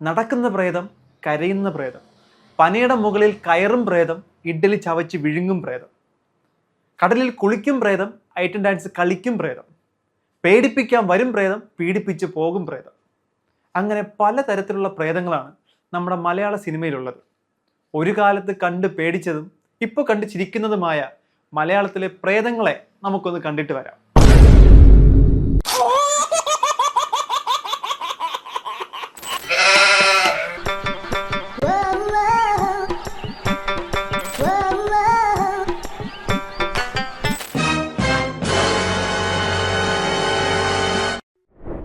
നടക്കുന്ന പ്രേതം കരയുന്ന പ്രേതം പനയുടെ മുകളിൽ കയറും പ്രേതം ഇഡ്ഡലി ചവച്ച് വിഴുങ്ങും പ്രേതം കടലിൽ കുളിക്കും പ്രേതം ഐറ്റം ഡാൻസ് കളിക്കും പ്രേതം പേടിപ്പിക്കാൻ വരും പ്രേതം പീഡിപ്പിച്ച് പോകും പ്രേതം. അങ്ങനെ പലതരത്തിലുള്ള പ്രേതങ്ങളാണ് നമ്മുടെ മലയാള സിനിമയിലുള്ളത്. ഒരു കാലത്ത് കണ്ട് പേടിച്ചതും ഇപ്പോൾ കണ്ട് ചിരിക്കുന്നതുമായ മലയാളത്തിലെ പ്രേതങ്ങളെ നമുക്കൊന്ന് കണ്ടിട്ട് വരാം.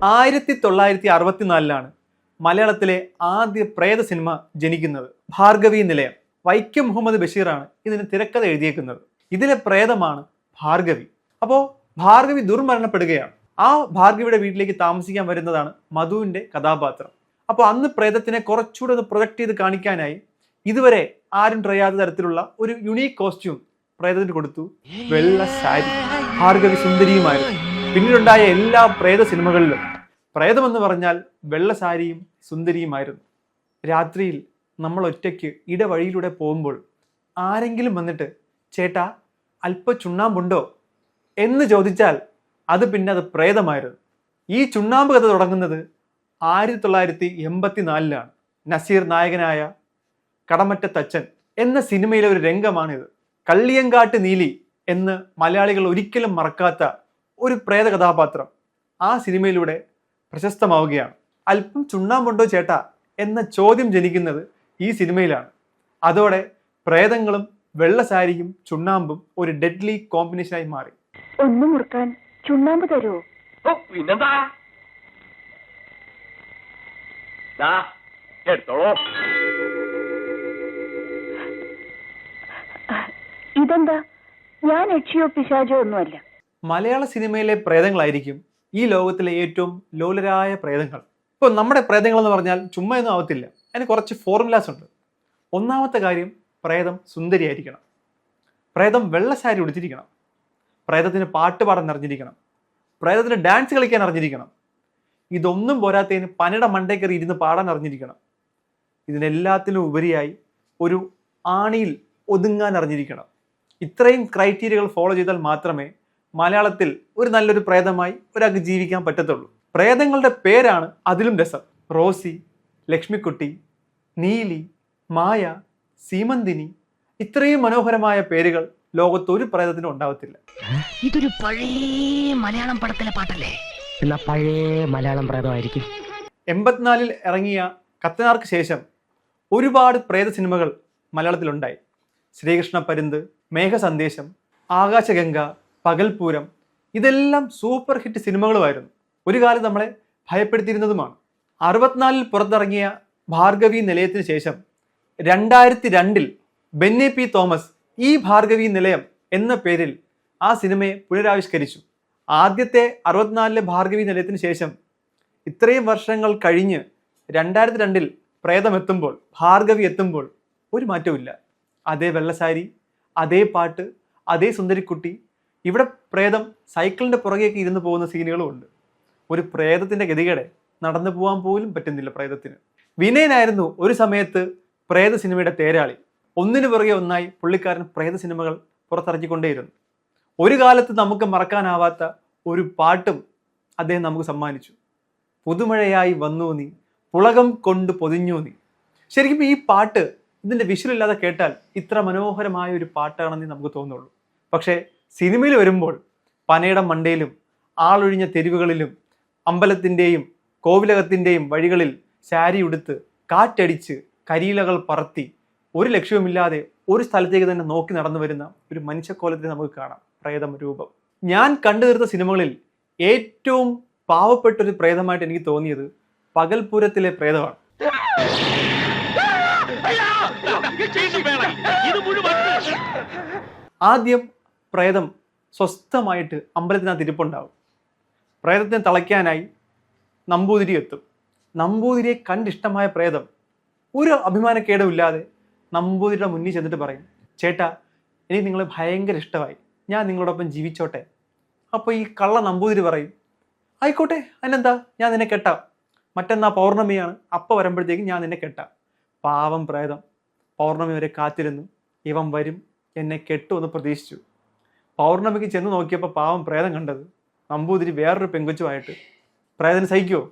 ആയിരത്തി തൊള്ളായിരത്തി അറുപത്തിനാലിലാണ് മലയാളത്തിലെ ആദ്യ പ്രേത സിനിമ ജനിക്കുന്നത്. ഭാർഗവി നിലയം. വൈക്കം മുഹമ്മദ് ബഷീറാണ് ഇതിന് തിരക്കഥ എഴുതിയേക്കുന്നത്. ഇതിലെ പ്രേതമാണ് ഭാർഗവി. അപ്പോൾ ഭാർഗവി ദുർമരണപ്പെടുകയാണ്. ആ ഭാർഗവിയുടെ വീട്ടിലേക്ക് താമസിക്കാൻ വരുന്നതാണ് മധുവിന്റെ കഥാപാത്രം. അപ്പോൾ അന്ന് പ്രേതത്തിനെ കുറച്ചുകൂടെ ഒന്ന് പ്രൊജക്ട് ചെയ്ത് കാണിക്കാനായി ഇതുവരെ ആരും ട്രൈ തരത്തിലുള്ള ഒരു യുണീക്ക് കോസ്റ്റ്യൂം പ്രേതത്തിന് കൊടുത്തു. വെള്ള സാരി. ഭാർഗവി സുന്ദരിയുമായിരുന്നു. പിന്നീടുണ്ടായ എല്ലാ പ്രേത സിനിമകളിലും പ്രേതമെന്ന് പറഞ്ഞാൽ വെള്ളസാരിയും സുന്ദരിയുമായിരുന്നു. രാത്രിയിൽ നമ്മൾ ഒറ്റയ്ക്ക് ഇടവഴിയിലൂടെ പോകുമ്പോൾ ആരെങ്കിലും വന്നിട്ട് ചേട്ടാ അല്പ ചുണ്ണാമ്പുണ്ടോ? എന്ന് ചോദിച്ചാൽ അത് പിന്നെ അത് പ്രേതമായിരുന്നു. ഈ ചുണ്ണാമ്പ് കഥ തുടങ്ങുന്നത് ആയിരത്തി തൊള്ളായിരത്തി എൺപത്തി നാലിലാണ് നസീർ നായകനായ കടമറ്റ തച്ചൻ എന്ന സിനിമയിലെ ഒരു രംഗമാണിത്. കള്ളിയങ്കാട്ട് നീലി എന്ന് മലയാളികൾ ഒരിക്കലും മറക്കാത്ത ഒരു പ്രേത കഥാപാത്രം ആ സിനിമയിലൂടെ പ്രശസ്തമാവുകയാണ്. അല്പം ചുണ്ണാമ്പുണ്ടോ ചേട്ടാ എന്ന ചോദ്യം ജനിക്കുന്നത് ഈ സിനിമയിലാണ്. അതോടെ പ്രേതങ്ങളും വെള്ളസാരിയും ചുണ്ണാമ്പും ഒരു ഡെഡ്ലി കോമ്പിനേഷനായി മാറി. ഒന്ന് മുറുക്കാൻ ചുണ്ണാമ്പ് തരുമോ ഓ പിന്നെന്താ? എടുത്തോളൂ. ഇതെന്താ? ഞാൻ യക്ഷിയോ പിശാചോ ഒന്നുമല്ല. മലയാള സിനിമയിലെ പ്രേതങ്ങളായിരിക്കും ഈ ലോകത്തിലെ ഏറ്റവും ലോലരായ പ്രേതങ്ങൾ. ഇപ്പോൾ നമ്മുടെ പ്രേതങ്ങൾ എന്ന് പറഞ്ഞാൽ ചുമ്മാ ഒന്നും ആവത്തില്ല. അതിന് കുറച്ച് ഫോർമുലാസ് ഉണ്ട്. ഒന്നാമത്തെ കാര്യം പ്രേതം സുന്ദരിയായിരിക്കണം. പ്രേതം വെള്ളസാരി ഉടുത്തിരിക്കണം പ്രേതത്തിന് പാട്ട് പാടാൻ അറിഞ്ഞിരിക്കണം. പ്രേതത്തിന് ഡാൻസ് കളിക്കാൻ അറിഞ്ഞിരിക്കണം. ഇതൊന്നും പോരാത്തതിന് പനയുടെ മണ്ടേക്കറി ഇരുന്ന് പാടാൻ അറിഞ്ഞിരിക്കണം. ഇതിനെല്ലാത്തിനും ഉപരിയായി ഒരു ആണിയിൽ ഒതുങ്ങാൻ അറിഞ്ഞിരിക്കണം. ഇത്രയും ക്രൈറ്റീരിയകൾ ഫോളോ ചെയ്താൽ മാത്രമേ മലയാളത്തിൽ ഒരു നല്ലൊരു പ്രേതമായി ഒരാൾക്ക് ജീവിക്കാൻ പറ്റത്തുള്ളൂ. പ്രേതങ്ങളുടെ പേരാണ് അതിലും രസം. റോസി ലക്ഷ്മിക്കുട്ടി നീലി മായ സീമന്തിനി ഇത്രയും മനോഹരമായ പേരുകൾ ലോകത്ത് ഒരു പ്രേതത്തിനും ഉണ്ടാവത്തില്ല. ഇതൊരു പഴയ മലയാളം പടത്തിലെ പാട്ടല്ലേ? പഴയ മലയാളം പ്രേതമായിരിക്കും. എൺപത്തിനാലിൽ ഇറങ്ങിയ കത്തനാർക്ക് ശേഷം ഒരുപാട് പ്രേത സിനിമകൾ മലയാളത്തിലുണ്ടായി. ശ്രീകൃഷ്ണ പരുന്ത് മേഘസന്ദേശം ആകാശഗംഗ പകൽപൂരം ഇതെല്ലാം സൂപ്പർ ഹിറ്റ് സിനിമകളുമായിരുന്നു. ഒരു കാലം നമ്മളെ ഭയപ്പെടുത്തിയിരുന്നതുമാണ്. അറുപത്തിനാലിൽ പുറത്തിറങ്ങിയ ഭാർഗവി നിലയത്തിന് ശേഷം രണ്ടായിരത്തി രണ്ടിൽ ബെന്നി പി തോമസ് ഈ ഭാർഗവി നിലയം എന്ന പേരിൽ ആ സിനിമയെ പുനരാവിഷ്കരിച്ചു. ആദ്യത്തെ അറുപത്തിനാലിലെ ഭാർഗവി നിലയത്തിന് ശേഷം ഇത്രയും വർഷങ്ങൾ കഴിഞ്ഞ് രണ്ടായിരത്തി രണ്ടിൽ പ്രേതം എത്തുമ്പോൾ ഭാർഗവി എത്തുമ്പോൾ ഒരു മാറ്റവും അതേ വെള്ളസാരി അതേ പാട്ട് അതേ സുന്ദരിക്കുട്ടി ഇവിടെ പ്രേതം സൈക്കിളിന്റെ പുറകേക്ക് ഇരുന്ന് പോകുന്ന സീനുകളും ഉണ്ട്. ഒരു പ്രേതത്തിന്റെ ഗതികേടെ നടന്നു പോകാൻ പോലും പറ്റുന്നില്ല പ്രേതത്തിന്. വിനയനായിരുന്നു ഒരു സമയത്ത് പ്രേത സിനിമയുടെ തേരാളി. ഒന്നിനു പുറകെ ഒന്നായി പുള്ളിക്കാരൻ പ്രേത സിനിമകൾ പുറത്തിറക്കിക്കൊണ്ടേയിരുന്നു. ഒരു കാലത്ത് നമുക്ക് മറക്കാനാവാത്ത ഒരു പാട്ടും അദ്ദേഹം നമുക്ക് സമ്മാനിച്ചു. പുതുമഴയായി വന്നു നീ പുളകം കൊണ്ട് പൊതിഞ്ഞു നീ. ശരിക്കും ഈ പാട്ട് ഇതിന്റെ വിഷ്വൽ ഇല്ലാതെ കേട്ടാൽ ഇത്ര മനോഹരമായ ഒരു പാട്ടാണെന്ന് നമുക്ക് തോന്നുള്ളൂ. പക്ഷേ സിനിമയിൽ വരുമ്പോൾ പനയുടെ മണ്ടയിലും ആളൊഴിഞ്ഞ തെരുവുകളിലും അമ്പലത്തിന്റെയും കോവിലകത്തിന്റെയും വഴികളിൽ സാരി ഉടുത്ത് കാറ്റടിച്ച് കരിയിലകൾ പറത്തി ഒരു ലക്ഷ്യവുമില്ലാതെ ഒരു സ്ഥലത്തേക്ക് തന്നെ നോക്കി നടന്നു വരുന്ന ഒരു മനുഷ്യക്കോലത്തെ നമുക്ക് കാണാം. പ്രേതം രൂപം. ഞാൻ കണ്ടു തീർത്ത സിനിമകളിൽ ഏറ്റവും പാവപ്പെട്ട ഒരു പ്രേതമായിട്ട് എനിക്ക് തോന്നിയത് പകൽപൂരത്തിലെ പ്രേതമാണ്. ആദ്യം പ്രേതം സ്വസ്ഥമായിട്ട് അമ്പലത്തിനകത്ത് ഇരിപ്പുണ്ടാവും. പ്രേതത്തിനെ തളയ്ക്കാനായി നമ്പൂതിരി എത്തും. നമ്പൂതിരിയെ കണ്ടിഷ്ടമായ പ്രേതം ഒരു അഭിമാനക്കേടുമില്ലാതെ നമ്പൂതിരിയുടെ മുന്നിൽ ചെന്നിട്ട് പറയും ചേട്ടാ എനിക്ക് നിങ്ങളെ ഭയങ്കര ഇഷ്ടമായി. ഞാൻ നിങ്ങളോടൊപ്പം ജീവിച്ചോട്ടെ. അപ്പോൾ ഈ കള്ള നമ്പൂതിരി പറയും ആയിക്കോട്ടെ അതിനെന്താ? ഞാൻ നിന്നെ കെട്ടാം. മറ്റന്നാ പൗർണമിയാണ്. അപ്പം വരുമ്പോഴത്തേക്കും ഞാൻ നിന്നെ കെട്ടാം. പാവം പ്രേതം. പൗർണമി വരെ കാത്തിരുന്നു. ഇവൻ വരും. എന്നെ കെട്ടുമെന്ന് പ്രതീക്ഷിച്ചു. പൗർണമിക്ക് ചെന്ന് നോക്കിയപ്പോൾ പാവം പ്രേതം കണ്ടത്. നമ്പൂതിരി വേറൊരു പെങ്കൊച്ചുമായിട്ട്. പ്രേതന് സഹിക്കുമോ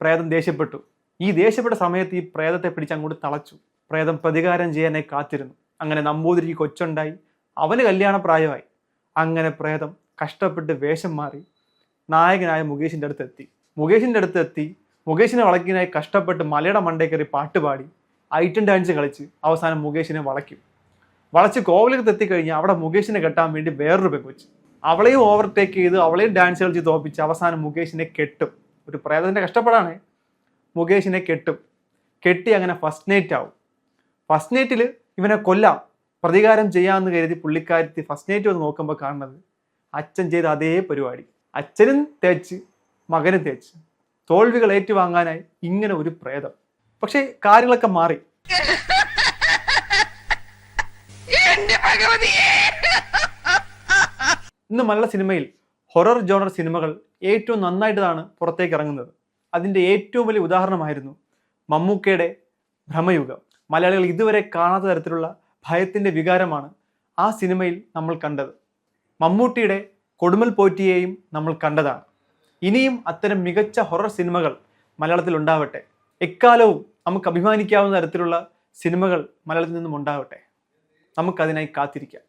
പ്രേതം ദേഷ്യപ്പെട്ടു. ഈ ദേഷ്യപ്പെട്ട സമയത്ത് ഈ പ്രേതത്തെ പിടിച്ച് അങ്ങോട്ട് തളച്ചു. പ്രേതം പ്രതികാരം ചെയ്യാനായി കാത്തിരുന്നു. അങ്ങനെ നമ്പൂതിരിക്ക് കൊച്ചുണ്ടായി. അവന് കല്യാണ പ്രായമായി അങ്ങനെ പ്രേതം കഷ്ടപ്പെട്ട് വേഷം മാറി നായകനായ മുകേഷിന്റെ അടുത്ത് എത്തി. മുകേഷിന്റെ അടുത്ത് എത്തി. മുകേഷിനെ വളക്കിനായി കഷ്ടപ്പെട്ട് മലയുടെ മണ്ടേ കയറി പാട്ടുപാടി ഐറ്റം ഡാൻസ് കളിച്ച് അവസാനം മുകേഷിനെ വളയ്ക്കും. വളച്ച് കോവിലകത്ത് എത്തിക്കഴിഞ്ഞാൽ അവിടെ മുകേഷിനെ കെട്ടാൻ വേണ്ടി വേറൊരു പെങ്കൊച്ച്. അവളെയും ഓവർടേക്ക് ചെയ്ത് അവളെയും ഡാൻസ് കളിച്ച് തോപ്പിച്ച് അവസാനം മുകേഷിനെ കെട്ടും. ഒരു പ്രേതത്തിന്റെ കഷ്ടപ്പാടാണ്. മുകേഷിനെ കെട്ടും. കെട്ടി അങ്ങനെ ഫസ്റ്റ് നൈറ്റ് ആവും. ഫസ്റ്റ് നൈറ്റിൽ ഇവനെ കൊല്ലാം. പ്രതികാരം ചെയ്യാമെന്ന് കരുതി പുള്ളിക്കാരത്തി ഫസ്റ്റ് നൈറ്റ് വന്ന് നോക്കുമ്പോൾ കാണുന്നത് അച്ഛൻ ചെയ്ത അതേ പരിപാടി. അച്ഛനും തേച്ച് മകനും തേച്ച്. തോൽവികൾ ഏറ്റുവാങ്ങാനായി ഇങ്ങനെ ഒരു പ്രേതം. പക്ഷേ കാര്യങ്ങളൊക്കെ മാറി. ഇന്ന് മലയാള സിനിമയിൽ ഹൊറർ ജോണർ സിനിമകൾ ഏറ്റവും നന്നായിട്ടാണ് പുറത്തേക്ക് ഇറങ്ങുന്നത് അതിന്റെ ഏറ്റവും വലിയ ഉദാഹരണമായിരുന്നു മമ്മൂക്കയുടെ ഭ്രമയുഗം. മലയാളികൾ ഇതുവരെ കാണാത്ത തരത്തിലുള്ള ഭയത്തിന്റെ വികാരമാണ് ആ സിനിമയിൽ നമ്മൾ കണ്ടത്. മമ്മൂട്ടിയുടെ കൊടുമൽ പോറ്റിയെയും നമ്മൾ കണ്ടതാണ്. ഇനിയും അത്തരം മികച്ച ഹൊറർ സിനിമകൾ മലയാളത്തിൽ ഉണ്ടാവട്ടെ. എക്കാലവും നമുക്ക് അഭിമാനിക്കാവുന്ന തരത്തിലുള്ള സിനിമകൾ മലയാളത്തിൽ നിന്നും ഉണ്ടാവട്ടെ. നമുക്കതിനായി കാത്തിരിക്കാം.